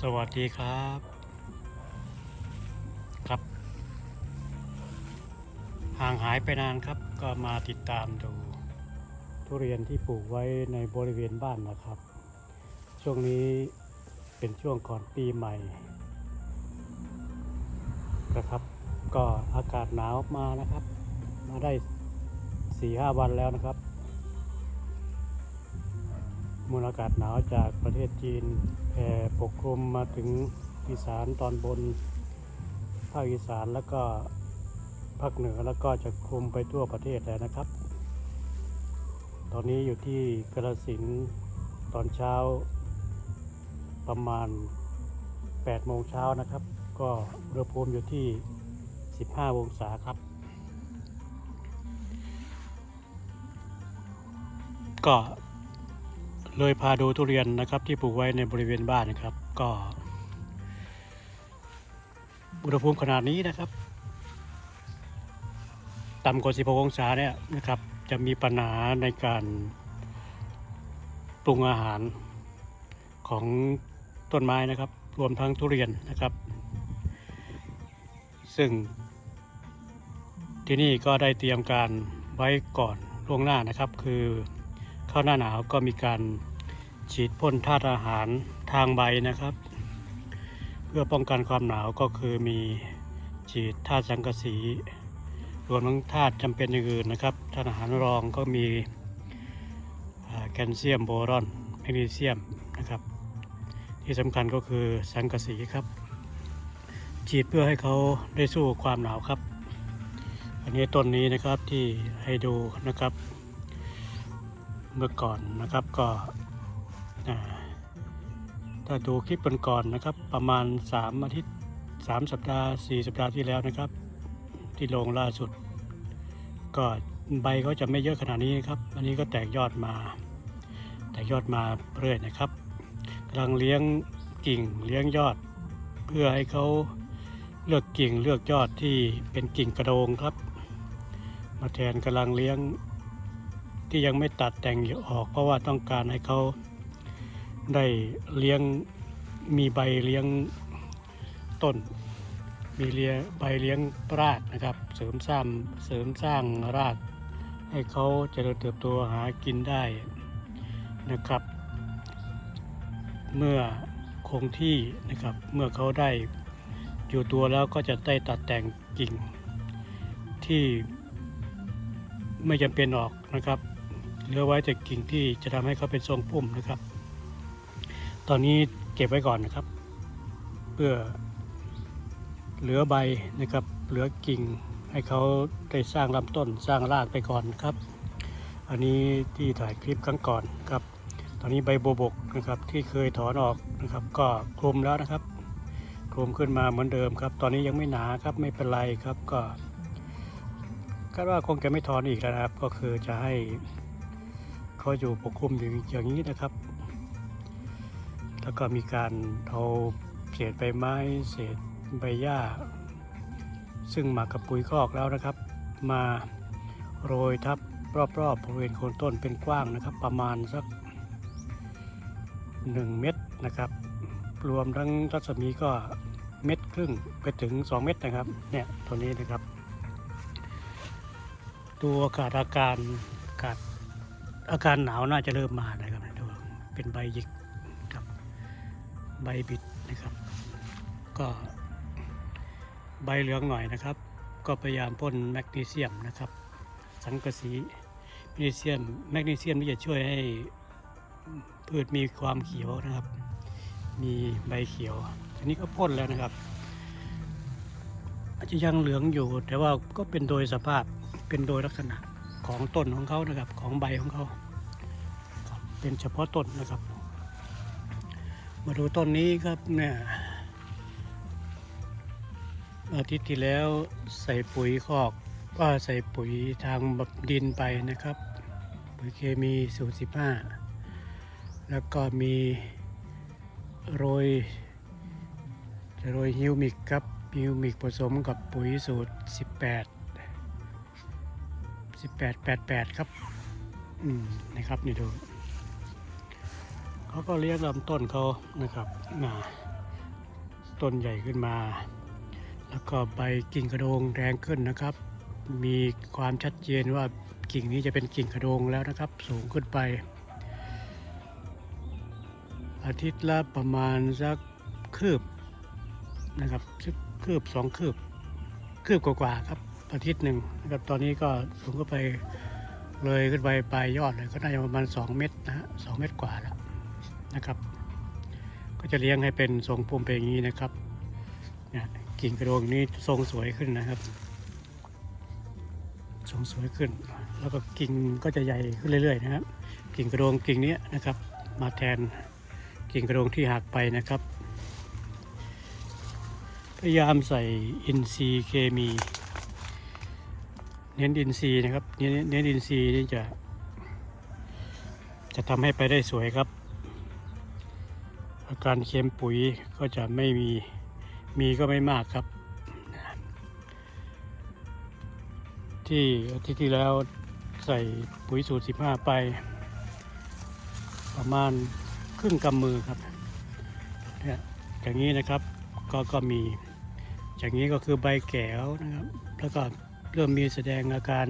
สวัสดีครับ ครับ ห่างหายไปนานครับ ก็มาติดตามดู ทุเรียนที่ปลูกไว้ในบริเวณบ้านนะครับ ช่วงนี้เป็นช่วงก่อนปีใหม่นะครับ ก็อากาศหนาวมานะครับ มาได้สี่ห้าวันแล้วนะครับ มวลอากาศหนาวจากประเทศจีนแผ่ปกคลุมมาถึงอีสานตอนบน ภาคอีสานแล้วก็ภาคเหนือแล้วก็จะคลุมไปทั่วประเทศแล้วนะครับ ตอนนี้อยู่ที่กระสินตอนเช้าประมาณ 8 โมงเช้านะครับ ก็อุณหภูมิอยู่ที่ 15 องศาครับ ก็ เลยพาดูทุเรียนนะครับที่ปลูกไว้ในบริเวณบ้านนะครับ ก็อุณหภูมิขนาดนี้นะครับ ต่ำกว่า 16 องศาเนี่ยนะครับ จะมีปัญหาในการปรุงอาหารของต้นไม้นะครับ รวมทั้งทุเรียนนะครับ ซึ่งที่นี่ก็ได้เตรียมการไว้ก่อนล่วงหน้านะครับคือ เข้าหน้าหนาวก็มีการฉีดพ่นธาตุอาหารทางใบนะครับ เพื่อป้องกันความหนาวก็คือมีฉีดธาตุสังกะสีรวมทั้งธาตุจำเป็นอย่างอื่นนะครับธาตุอาหารรองก็มีแคลเซียมโบรอนแมกนีเซียมนะครับ ที่สำคัญก็คือสังกะสีครับฉีดเพื่อให้เขาได้สู้ความหนาวครับ อันนี้ต้นนี้นะครับที่ให้ดูนะครับ เมื่อก่อนนะครับก็ถ้าดูคลิปก่อนๆนะครับ ประมาณ 3 อาทิตย์ 3 สัปดาห์ 4 สัปดาห์ที่แล้วนะครับ ที่ลงล่าสุด ก็ใบเขาจะไม่เยอะขนาดนี้ครับ อันนี้ก็แตกยอดมา แตกยอดมาเรื่อยนะครับกำลังเลี้ยงกิ่งเลี้ยงยอด เพื่อให้เขาเลือกกิ่งเลือกยอดที่เป็นกิ่งกระโดงครับ มาแทนกำลังเลี้ยง ที่ยังไม่ตัดแต่งออก เพราะว่าต้องการให้เขาได้เลี้ยงมีใบเลี้ยงต้น มีเลี้ยใบเลี้ยงรากนะครับ เสริมสร้างเสริมสร้างราก ให้เขาเจริญเติบโตหากินได้นะครับ เมื่อคงที่นะครับเมื่อเขาได้อยู่ตัวแล้วก็จะได้ตัดแต่งกิ่งที่ไม่จำเป็นออกนะครับ เหลือไว้แต่กิ่งที่จะทำให้เขาเป็นทรงพุ่มนะครับ ตอนนี้เก็บไว้ก่อนนะครับ เพื่อเหลือใบนะครับ เหลือกิ่งให้เขาได้สร้างลำต้นสร้างรากไปก่อนครับ อันนี้ที่ถ่ายคลิปครั้งก่อนครับ ตอนนี้ใบโบบกนะครับที่เคยถอนออกนะครับ ก็คลุมแล้วนะครับคลุมขึ้นมาเหมือนเดิมครับ ตอนนี้ยังไม่หนาครับไม่เป็นไรครับก็คาดว่าคงจะไม่ถอนอีกแล้วนะครับ ก็คือจะให้ เขาอยู่ปกคลุมอยู่อย่างนี้นะครับ แล้วก็มีการเอาเศษใบไม้เศษใบหญ้า ซึ่งหมักกับปุ๋ยคอกแล้วนะครับ มาโรยทับรอบๆบริเวณโคนต้นเป็นกว้างนะครับ ประมาณสัก 1 เม็ดนะครับ รวมทั้งรัศมีก็เม็ดครึ่งไปถึง 2 เม็ดนะครับเนี่ยตัวนี้นะครับ ตัวอากาศอาการอากาศ อาการหนาวน่าจะเริ่มมานะครับดูเป็นใบหยิกครับใบบิดนะครับ ก็ใบเหลืองหน่อยนะครับ ก็พยายามพ่นแมกนีเซียมนะครับ สังกะสีแมกนีเซียมแมกนีเซียมที่จะช่วยให้พืชมีความเขียวนะครับ มีใบเขียว อันนี้ก็พ่นแล้วนะครับ อาจจะยังเหลืองอยู่แต่ว่าก็เป็นโดยสภาพเป็นโดยลักษณะ ของต้นของเขานะครับ ของใบของเขาครับเป็นเฉพาะต้นนะครับ มาดูต้นนี้ครับเนี่ยอาทิตย์ที่แล้วใส่ปุ๋ยคอกก็ใส่ปุ๋ยทางแบบดินไปนะครับ ปุ๋ยเคมีสูตร15แล้วก็มีโรยจะโรยฮิวมิกครับฮิวมิกผสมกับปุ๋ยสูตร 18 18 88ครับ อืมนะครับนี่ดูเขาก็เลี้ยงลำต้นเขานะครับนะต้นใหญ่ขึ้นมา แล้วก็ใบกิ่งกระโดงแรงขึ้นนะครับ มีความชัดเจนว่ากิ่งนี้จะเป็นกิ่งกระโดงแล้วนะครับ สูงขึ้นไป อาทิตย์ละประมาณสักคืบนะครับสักคืบสองคืบ คืบกว่าๆครับ อาทิตย์หนึ่งนะครับตอนนี้ก็สูงขึ้นไปเลยขึ้นไปปลายยอดเลยก็น่าจะประมาณ 2 เมตรนะฮะสองเมตรกว่าแล้วนะครับ ก็จะเลี้ยงให้เป็นทรงปุ่มเป็นอย่างนี้นะครับเนี่ยกิ่งกระโดงนี้ทรงสวยขึ้นนะครับ ทรงสวยขึ้น แล้วก็กิ่งก็จะใหญ่ขึ้นเรื่อยๆนะครับกิ่งกระโดงกิ่งนี้นะครับ มาแทนกิ่งกระโดงที่หักไปนะครับ พยายามใส่อินทรีย์เคมี เน้นอินทรีนะครับเน้นเน้นอินทรีนี่จะ จะทำให้ไปได้สวยครับ อาการเค็มปุ๋ยก็จะไม่มีมีก็ไม่มากครับ ที่อาทิตย์ที่แล้วใส่ปุ๋ยสูตร 15 ไป ประมาณครึ่งกำมือครับเนี่ยอย่างนี้นะครับก็ก็มี อย่างนี้ก็คือใบแก้วนะครับ แล้วก็ เริ่มมีแสดงอาการ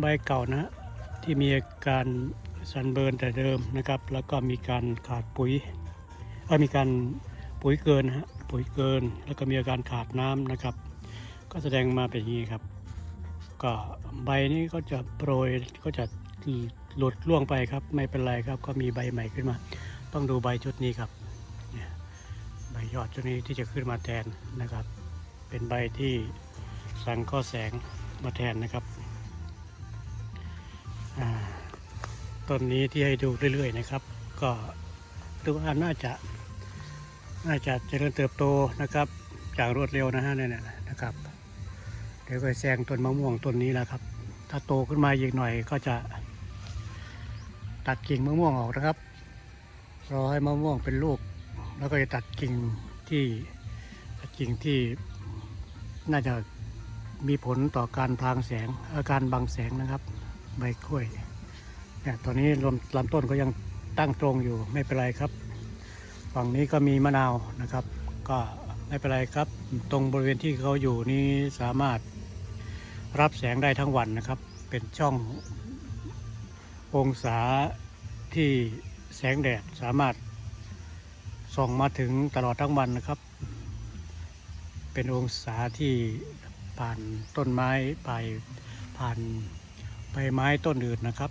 ใบเก่านะ ที่มีอาการสันเบิร์นแต่เดิมนะครับ แล้วก็มีการขาดปุ๋ยเอ่อมีการปุ๋ยเกินนะฮะปุ๋ยเกิน แล้วก็มีอาการขาดน้ำนะครับ ก็แสดงมาเป็นอย่างนี้ครับ ก็ใบนี้ก็จะโปรยก็จะหลุดล่วงไปครับ ไม่เป็นไรครับ ก็มีใบใหม่ขึ้นมา ต้องดูใบชุดนี้ครับเนี่ยใบยอดชุดนี้ที่จะขึ้นมาแทนนะครับ เป็นใบที่ สังข้อแสงมาแทนนะครับต้นนี้ที่ให้ดูเรื่อย ๆ นะครับ ก็ดูว่าน่าจะ น่าจะเจริญเติบโตนะครับ อย่างรวดเร็วนะฮะเนี่ยนะครับ เดี๋ยวก็แซงต้นมะม่วงต้นนี้แหละครับ ถ้าโตขึ้นมาอีกหน่อยก็จะ ตัดกิ่งมะม่วงออกนะครับรอให้มะม่วงเป็นลูก แล้วก็จะตัดกิ่งที่ตัดกิ่งที่น่าจะ มีผลต่อการพรางแสงอาการบังแสงนะครับ ใบกล้วยเนี่ยตอนนี้ลำลำต้นก็ยังตั้งตรงอยู่ไม่เป็นไรครับ ฝั่งนี้ก็มีมะนาวนะครับ ก็ไม่เป็นไรครับ ตรงบริเวณที่เขาอยู่นี้สามารถรับแสงได้ทั้งวันนะครับ เป็นช่ององศาที่แสงแดดสามารถส่องมาถึงตลอดทั้งวันนะครับ เป็นองศาที่ ผ่านต้นไม้ไปผ่านใบไม้ต้นอื่นนะครับ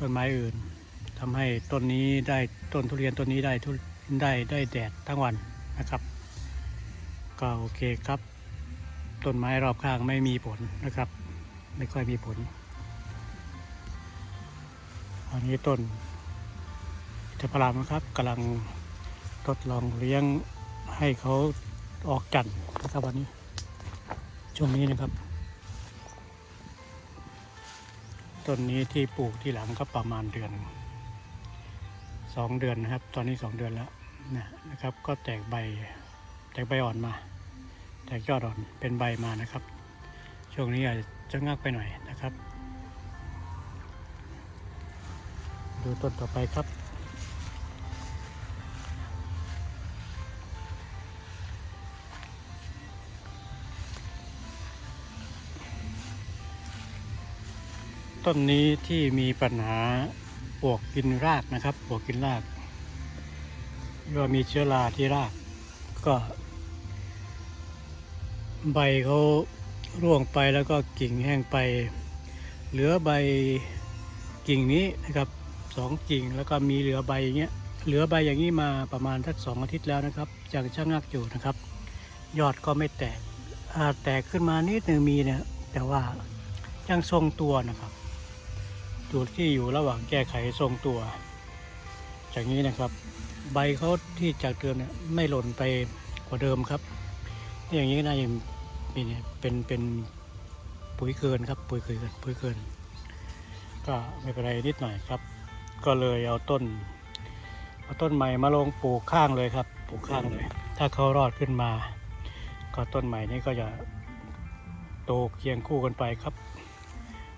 ต้นไม้อื่นทำให้ต้นนี้ได้ต้นทุเรียนต้นนี้ได้ทุได้ได้แดดทั้งวันนะครับ ก็โอเคครับ ต้นไม้รอบข้างไม่มีผลนะครับ ไม่ค่อยมีผลอันนี้ต้นเทพรามนะครับกำลังทดลองเลี้ยงให้เขาออกจันนะครับวันนี้ ช่วงนี้นะครับต้นนี้ที่ปลูกที่หลังก็ประมาณเดือนสองเดือนนะครับ ตอนนี้สองเดือนแล้วนะนะครับ ก็แตกใบแตกใบอ่อนมา แตกยอดอ่อนเป็นใบมานะครับ ช่วงนี้อาจจะงักไปหน่อยนะครับ ดูต้นต่อไปครับ ต้นนี้ที่มีปัญหาปวกกินรากนะครับปวกกินรากก็มีเชื้อราที่ราก ก็ ใบเขาร่วงไปแล้วก็กิ่งแห้งไป เหลือใบกิ่งนี้นะครับสองกิ่งแล้วก็มีเหลือใบอย่างเงี้ยเหลือใบอย่างนี้มาประมาณสักสองอาทิตย์แล้วนะครับยังช่างงักอยู่นะครับ ยอดก็ไม่แตกอาแตกขึ้นมานิดหนึ่งมีเนี่ยแต่ว่ายังทรงตัวนะครับ อยู่ที่อยู่ระหว่างแก้ไขทรงตัว จากนี้นะครับ ใบเขาที่จากเดิมเนี่ยไม่หล่นไปกว่าเดิมครับนี่อย่างนี้น่าจะมีเนี่เป็นเป็นปุ๋ยเกินครับ ปุ๋ยเกินปุ๋ยเกิน ก็ไม่เป็นไรนิดหน่อยครับ ก็เลยเอาต้นเอาต้นใหม่มาลงปลูกข้างเลยครับ ปลูกข้างเลย ถ้าเขารอดขึ้นมา ก็ต้นใหม่นี้ก็จะโตเคียงคู่กันไปครับ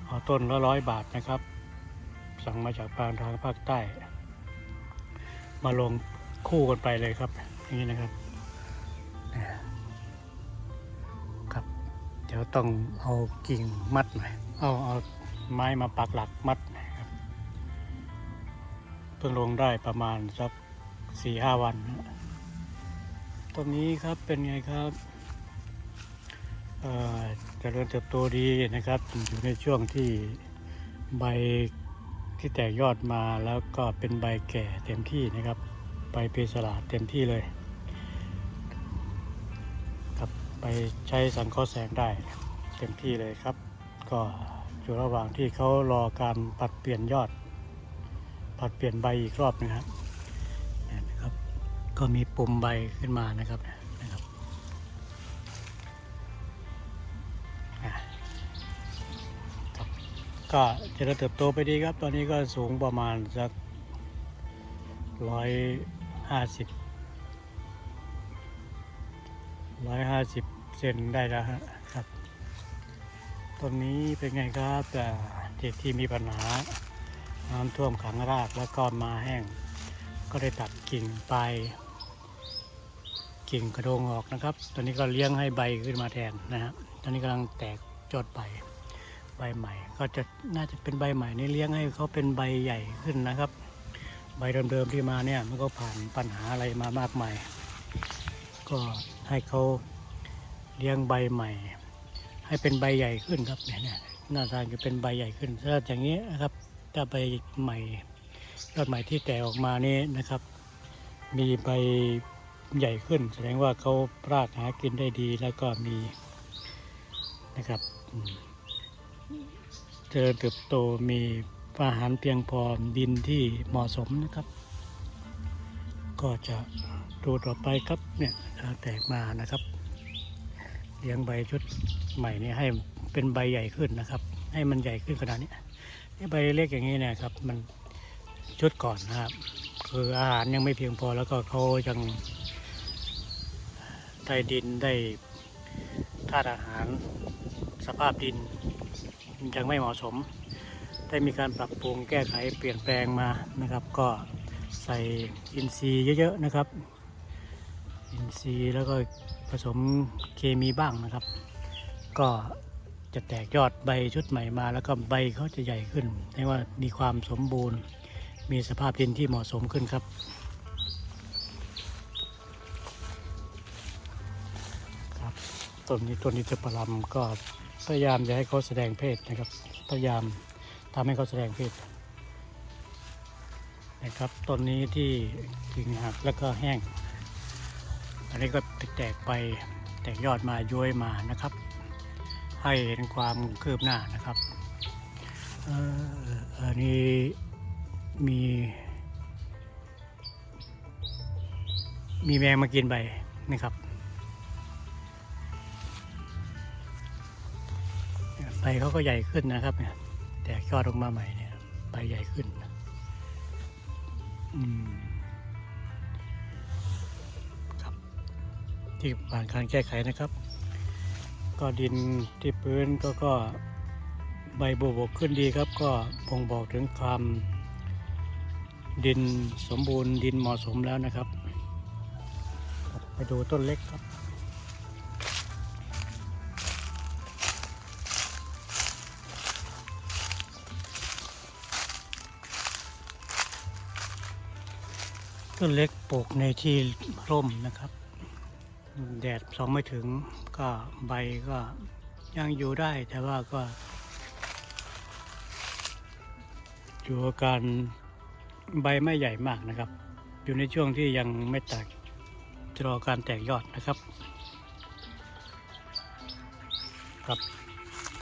เอาต้นละร้อยบาทนะครับ สั่งมาจากทางทางภาคใต้ มาลงคู่กันไปเลยครับ อย่างนี้นะครับครับ เดี๋ยวต้องเอากิ่งมัดหน่อยเอาเอาไม้มาปักหลักมัดน่อยครับเพิ่งลงได้ประมาณสักสี่ห้าวันตรงนี้ครับเป็นไงครับเอ่อเจริญเติบโตดีนะครับ อยู่ในช่วงที่ใบ ที่แตกยอดมาแล้วก็เป็นใบแก่เต็มที่นะครับ ใบเพสลาดเต็มที่เลยครับไปใช้สังเคราะห์แสงได้เต็มที่เลยครับ ก็อยู่ระหว่างที่เขารอการปัดเปลี่ยนยอด ปัดเปลี่ยนใบอีกรอบนะครับนี่นะครับ ก็มีปุ่มใบขึ้นมานะครับ ก็เจะเติบโตไปดีครับ ตอนนี้ก็สูงประมาณสักร้อยห้าสิบร้อยห้าสิบเซนได้แล้วครับ ต้นนี้เป็นไงครับแต่ที่ที่มีปัญหาน้ำท่วมขังรากแล้วก็มาแห้ง ก็ได้ตัดกิ่งไป กิ่งกระโดงออกนะครับ ตอนนี้ก็เลี้ยงให้ใบขึ้นมาแทนนะครับตอนนี้กำลังแตกจดใบ ใบใหม่ ก็จะน่าจะเป็นใบใหม่นี่เลี้ยงให้เขาเป็นใบใหญ่ขึ้นนะครับ ใบเดิมๆที่มาเนี่ยมันก็ผ่านปัญหาอะไรมามากมาย ก็ให้เขาเลี้ยงใบใหม่ ให้เป็นใบใหญ่ขึ้นครับเนี่ยเนี่ยหน้าทางจะเป็นใบใหญ่ขึ้นถ้าอย่างนี้นะครับถ้าใบใหม่ยอดใหม่ที่แตกออกมานี่นะครับ มีใบใหญ่ขึ้น แสดงว่าเขารากหากินได้ดีแล้วก็มีนะครับ เจริญเติบโตมีอาหารเพียงพอดินที่เหมาะสมนะครับ ก็จะดูต่อไปครับเนี่ยแตกมานะครับเลี้ยงใบชุดใหม่นี้ให้เป็นใบใหญ่ขึ้นนะครับ ให้มันใหญ่ขึ้นขนาดนี้นี่ใบเล็กอย่างนี้เนะครับ มันชุดก่อนนะครับ คืออาหารยังไม่เพียงพอแล้วก็เขายังได้ดินได้ธาตุอาหารสภาพดิน ยังไม่เหมาะสม ได้มีการปรับปรุงแก้ไขเปลี่ยนแปลงมานะครับ ก็ใส่อินทรีย์เยอะๆนะครับ อินทรีย์แล้วก็ผสมเคมีบ้างนะครับ ก็จะแตกยอดใบชุดใหม่มา แล้วก็ใบเขาจะใหญ่ขึ้นเรียกว่ามีความสมบูรณ์ มีสภาพดินที่เหมาะสมขึ้นครับครับต้นนี้ต้นนี้จะประลำก็ พยายามจะให้เขาแสดงเพศนะครับ พยายามทำให้เขาแสดงเพศนะครับต้นนี้ที่กิ่งหักแล้วก็แห้ง อันนี้ก็แตกไปแตกยอดมาย้วยมานะครับ ให้เห็นความคืบหน้านะครับเอออันนี้มี มีแมงมากินใบนะครับ ใบเขาก็ใหญ่ขึ้นนะครับเนี่ยแตกยอดออกมาใหม่เนี่ยใบใหญ่ขึ้นอืมที่ผ่านการแก้ไขนะครับ ก็ดินที่พื้นก็ก็ใบบัวบกขึ้นดีครับ ก็บ่งบอกถึงความดินสมบูรณ์ดินเหมาะสมแล้วนะครับ ไปดูต้นเล็กครับ ต้นเล็กปลูกในที่ร่มนะครับ แดดส่องไม่ถึงก็ใบก็ยังอยู่ได้แต่ว่าก็อยู่อาการใบไม่ใหญ่มากนะครับ อยู่ในช่วงที่ยังไม่แตกจะรอการแตกยอดนะครับ ครับ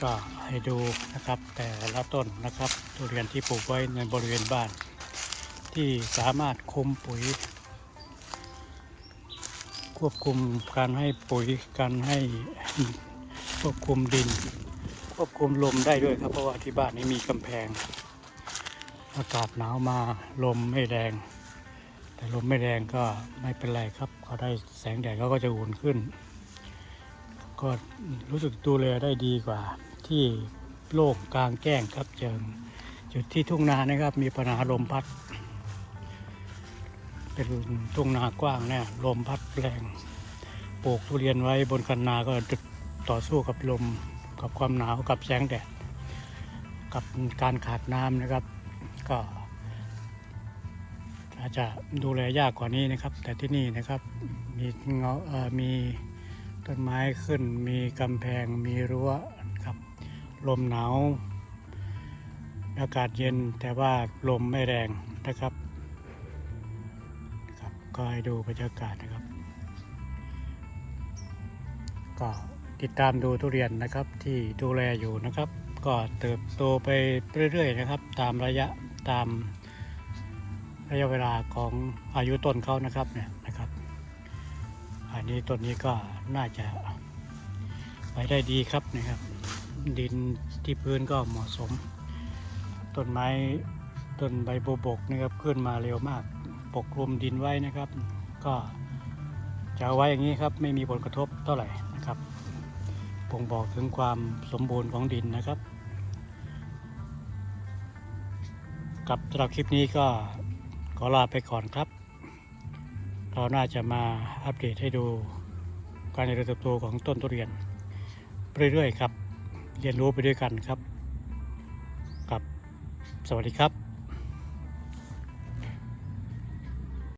ก็ให้ดูนะครับแต่ละต้นนะครับทุเรียนที่ปลูกไว้ในบริเวณบ้าน ที่สามารถคุมปุ๋ย ควบคุมการให้ปุ๋ยการให้ควบคุมดิน ควบคุมลมได้ด้วยครับเพราะว่าที่บ้านนี้มีกำแพง อากาศหนาวมาลมไม่แรง แต่ลมไม่แรงก็ไม่เป็นไรครับเขาได้แสงแดดเขาก็จะอุ่นขึ้น ก็รู้สึกดูแลได้ดีกว่า ที่โล่งกลางแจ้งครับเจิงจุดที่ทุ่งนานะครับมีปัญหาลมพัด เป็นทุ่งนากว้างเนี่ยลมพัดแรงปลูกทุเรียนไว้บนคันนาก็ต่อสู้กับลมกับความหนาวกับแสงแดด กับการขาดน้ำนะครับ ก็อาจจะดูแลยากกว่านี้นะครับ แต่ที่นี่นะครับมีเงาเอ่อมีต้นไม้ขึ้น มีกำแพงมีรั้วครับ ลมหนาว อากาศเย็นแต่ว่าลมไม่แรงนะครับ ก็ให้ดูบรรยากาศนะครับ ก็ติดตามดูทุเรียนนะครับที่ดูแลอยู่นะครับ ก็เติบโตไปเรื่อยๆนะครับ ตามระยะตามระยะเวลาของอายุต้นเขานะครับเนี่ยนะครับ อันนี้ต้นนี้ก็น่าจะไปได้ดีครับนะครับ ดินที่พื้นก็เหมาะสมต้นไม้ต้นใบบัวบกนะครับขึ้นมาเร็วมาก ปกคลุมดินไว้นะครับ ก็จะเอาไว้อย่างนี้ครับ ไม่มีผลกระทบเท่าไหร่นะครับบ่งบอกถึงความสมบูรณ์ของดินนะครับ กับสำหรับคลิปนี้ก็ขอลาไปก่อนครับ เราน่าจะมาอัปเดตให้ดูการเจริญเติบโตของต้นทุเรียน เรื่อยๆครับ เรียนรู้ไปด้วยกันครับ กับสวัสดีครับ